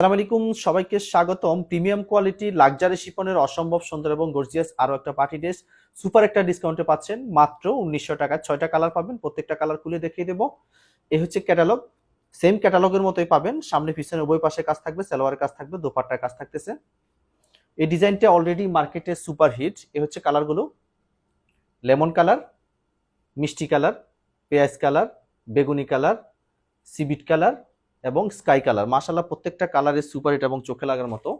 আসসালামু আলাইকুম, সবাইকে স্বাগতম। প্রিমিয়াম কোয়ালিটি লাক্সারি শিপনের অসম্ভব সুন্দর এবং গর্জিয়াস আরও একটা পার্টি ড্রেস। সুপার একটা ডিসকাউন্টে পাচ্ছেন, মাত্র উনিশশো টাকা। ছয়টা কালার পাবেন, প্রত্যেকটা কালার খুলে দেখিয়ে দেবো। এই হচ্ছে ক্যাটালগ। সেম ক্যাটালগের মতোই পাবেন। সামনে, পিছনে, উভয় পাশে কাজ থাকবে, সালোয়ারের কাজ থাকবে, দোপাট্টার কাজ থাকতেছে। এই ডিজাইনটা অলরেডি মার্কেটে সুপার হিট এ হচ্ছে কালারগুলো। লেমন কালার, মিষ্টি কালার, পেঁয়াজ কালার, বেগুনি কালার সিবিট কালার এবং স্কাই কালার মাশাল্লাহ প্রত্যেকটা কালারের সুপার হিট এবং চোখে লাগার মতো।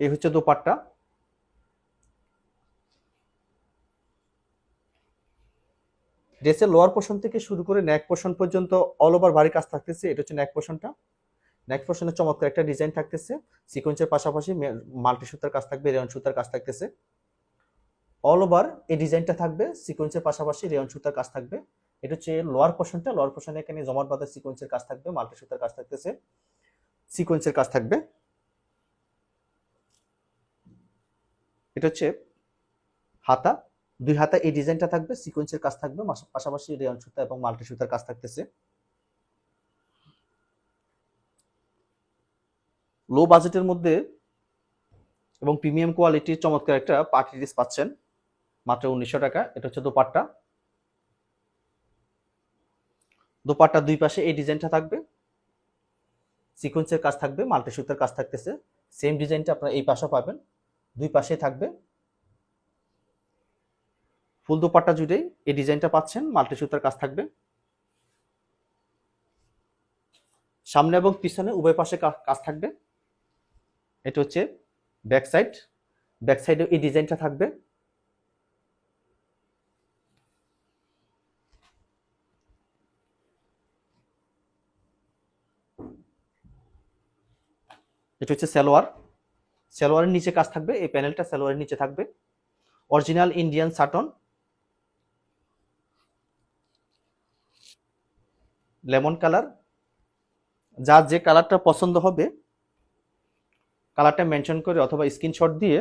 এই হচ্ছে দোপাট্টা। ড্রেসের লোয়ার পোর্শন থেকে শুরু করে নেক পোর্শন পর্যন্ত অল ওভার ভারী কাজ থাকতেছে। এটা হচ্ছে নেক পোর্শনটা নেক পোর্শনে চমৎকার একটা ডিজাইন থাকতেছে। সিকোয়েন্সের পাশাপাশি মাল্টি সুতার কাজ থাকবে রেয়ন সুতার কাজ থাকতেছে। অল ওভার এই ডিজাইনটা থাকবে। সিকোয়েন্সের পাশাপাশি রেয়ন সুতার কাজ থাকবে। এটা হচ্ছে লোয়ার পোর্শনটা লোয়ার পোর্শনে এখানে জমাট বাঁধা সিকোয়েন্সের কাজ থাকবে মাল্টি সুতার কাজ থাকতেছে সিকোয়েন্সের কাজ থাকবে। এটা হচ্ছে হাতা, দুই হাতা এই ডিজাইনটা থাকবে সিকোয়েন্সের কাজ থাকবে পাশাপাশি রেয়ন সুতা এবং মাল্টি সুতার কাজ থাকতেছে। লো বাজেটের মধ্যে এবং প্রিমিয়াম কোয়ালিটির চমৎকার একটা পার্টি ড্রেস পাচ্ছেন, মাত্র উনিশশো টাকা, এটা হচ্ছে দোপাট্টা। দোপাট্টার দুই পাশে এই ডিজাইনটা থাকবে। সিকোয়েন্সের কাজ থাকবে মাল্টি সুতার কাজ থাকতেছে। সেম ডিজাইনটা আপনারা এই পাশে পাবেন, দুই পাশে থাকবে। ফুল দোপাট্টা জুড়েই এই ডিজাইনটা পাচ্ছেন মাল্টি সুতার কাজ থাকবে। সামনে এবং পিছনে উভয় পাশে কাজ থাকবে। এটা হচ্ছে ব্যাক সাইড ব্যাক সাইডে এই ডিজাইনটা থাকবে। এটা হচ্ছে সালোয়ার। সালোয়ারের নিচে কাজ থাকবে, এই প্যানেলটা সালোয়ারের নিচে থাকবে। Original Indian satin lemon colour. যার যে কালারটা পছন্দ হবে, কালারটা মেনশন করে অথবা স্ক্রিনশট দিয়ে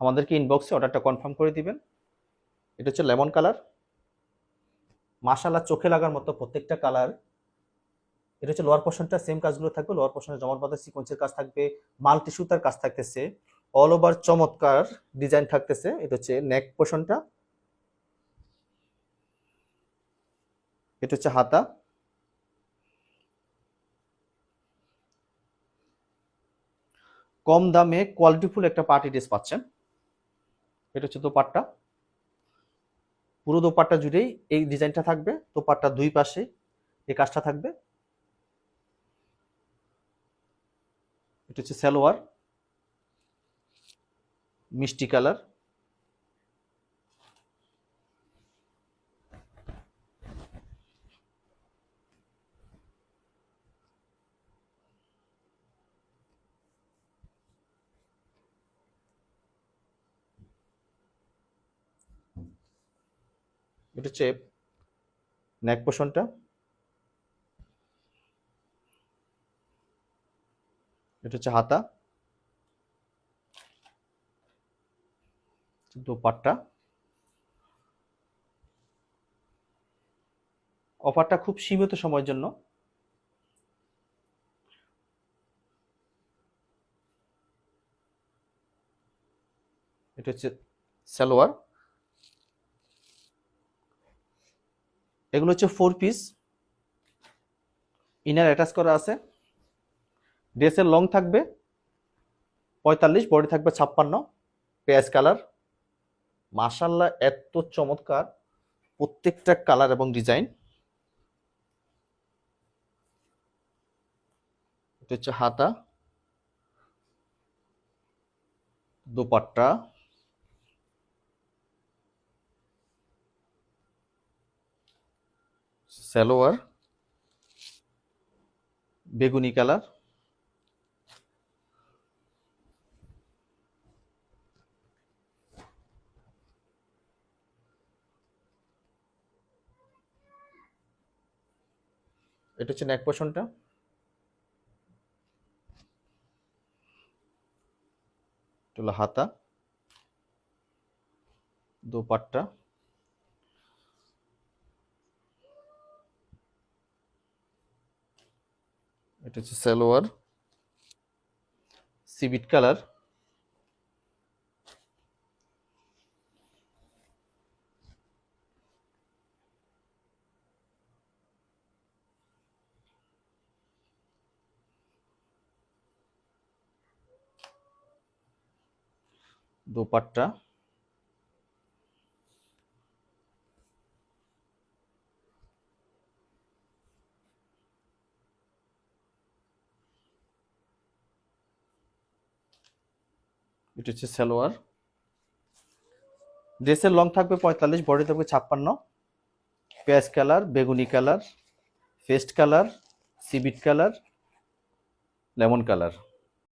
আমাদেরকে ইনবক্সে অর্ডারটা কনফার্ম করে দিবেন। এটা হচ্ছে লেমন কালার। মাশাল্লাহ চোখে লাগার মতো প্রত্যেকটা কালার। এটা হচ্ছে লোয়ার পোর্শনটা সেম কাজগুলো থাকবে লোয়ার পোর্শনে জমাট বাঁধা সিকোয়েন্সের কাজ থাকবে মাল্টি সুতার কাজ থাকতেছে অল ওভার চমৎকার ডিজাইন থাকতেছে, এটা হচ্ছে নেক পোর্শনটা এটা হচ্ছে হাতা, কম দামে কোয়ালিটিফুল একটা পার্টি ড্রেস পাচ্ছেন, এটা হচ্ছে দোপাট্টা, পুরো দোপাট্টা জুড়েই এই ডিজাইনটা থাকবে, দোপাট্টা দুই পাশে এই কাজটা থাকবে এটা হচ্ছে সালোয়ার মিষ্টি কালার। এটা হচ্ছে নেক পোষণটা এটা হচ্ছে হাতা। দোপাট্টা। অফারটা খুব সীমিত সময়ের জন্য। এটা হচ্ছে সালোয়ার। এগুলো হচ্ছে ফোর পিস ইনার অ্যাটাচ করা আছে। ড্রেসের লং থাকবে, পঁয়তাল্লিশ বডি থাকবে ছাপ্পান্ন পেঁয়াজ কালার মাশাল্লাহ এত চমৎকার প্রত্যেকটা কালার এবং ডিজাইন হচ্ছে হাতা। দোপাট্টা। সালোয়ার। বেগুনি কালার এটা হচ্ছে নেক পোর্শনটা হলো হাতা। দোপাট্টা। এটা হচ্ছে সালোয়ার। সিবিট কালার। দোপাট্টা। এটা হচ্ছে সালোয়ার। ড্রেসের লং থাকবে পঁয়তাল্লিশ বডি থাকবে ছাপ্পান্ন। পেঁয়াজ কালার, বেগুনি কালার ফেস্ট কালার সিবিট কালার, লেমন কালার।